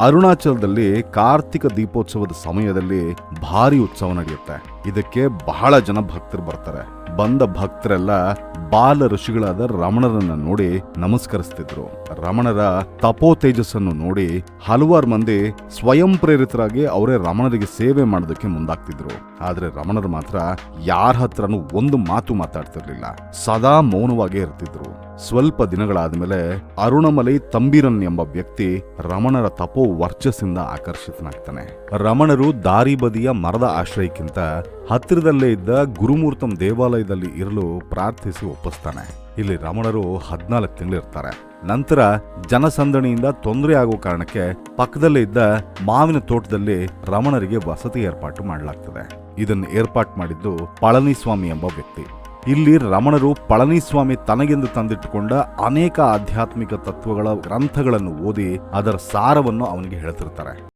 ಅರುಣಾಚಲದಲ್ಲಿ ಕಾರ್ತಿಕ ದೀಪೋತ್ಸವದ ಸಮಯದಲ್ಲಿ ಭಾರಿ ಉತ್ಸವ ನಡೆಯುತ್ತೆ. ಇದಕ್ಕೆ ಬಹಳ ಜನ ಭಕ್ತರು ಬರ್ತಾರೆ. ಬಂದ ಭಕ್ತರೆಲ್ಲ ಬಾಲ ಋಷಿಗಳಾದ ರಮಣರನ್ನ ನೋಡಿ ನಮಸ್ಕರಿಸ್ತಿದ್ರು. ರಮಣರ ತಪೋ ತೇಜಸ್ಸನ್ನು ನೋಡಿ ಹಲವಾರು ಮಂದಿ ಸ್ವಯಂ ಪ್ರೇರಿತರಾಗಿ ಅವರೇ ರಮಣರಿಗೆ ಸೇವೆ ಮಾಡೋದಕ್ಕೆ ಮುಂದಾಗ್ತಿದ್ರು. ಆದ್ರೆ ರಮಣರು ಮಾತ್ರ ಯಾರ ಹತ್ರನೂ ಒಂದು ಮಾತು ಮಾತಾಡ್ತಿರ್ಲಿಲ್ಲ. ಸದಾ ಮೌನವಾಗೇ ಇರ್ತಿದ್ರು. ಸ್ವಲ್ಪ ದಿನಗಳಾದ್ಮೇಲೆ ಅರುಣಮಲೈ ತಂಬೀರನ್ ಎಂಬ ವ್ಯಕ್ತಿ ರಮಣರ ತಪೋ ವರ್ಚಸ್ಸಿಂದ ಆಕರ್ಷಿತನಾಗ್ತಾನೆ. ರಮಣರು ದಾರಿ ಬದಿಯ ಮರದ ಆಶ್ರಯಕ್ಕಿಂತ ಹತ್ತಿರದಲ್ಲೇ ಇದ್ದ ಗುರುಮೂರ್ತಂ ದೇವಾಲಯದಲ್ಲಿ ಇರಲು ಪ್ರಾರ್ಥಿಸಿ ಒಪ್ಪಿಸ್ತಾನೆ. ಇಲ್ಲಿ ರಮಣರು ಹದಿನಾಲ್ಕು ತಿಂಗಳಿರ್ತಾರೆ. ನಂತರ ಜನಸಂದಣಿಯಿಂದ ತೊಂದರೆ ಆಗೋ ಕಾರಣಕ್ಕೆ ಪಕ್ಕದಲ್ಲೇ ಇದ್ದ ಮಾವಿನ ತೋಟದಲ್ಲಿ ರಮಣರಿಗೆ ವಸತಿ ಏರ್ಪಾಟು ಮಾಡಲಾಗ್ತದೆ. ಇದನ್ನು ಏರ್ಪಾಟ್ ಮಾಡಿದ್ದು ಪಳನಿಸ್ವಾಮಿ ಎಂಬ ವ್ಯಕ್ತಿ. ಇಲ್ಲಿ ರಮಣರು ಪಳನಿಸ್ವಾಮಿ ತನಗೆಂದು ತಂದಿಟ್ಟುಕೊಂಡ ಅನೇಕ ಆಧ್ಯಾತ್ಮಿಕ ತತ್ವಗಳ ಗ್ರಂಥಗಳನ್ನು ಓದಿ ಅದರ ಸಾರವನ್ನು ಅವನಿಗೆ ಹೇಳ್ತಿರ್ತಾರೆ.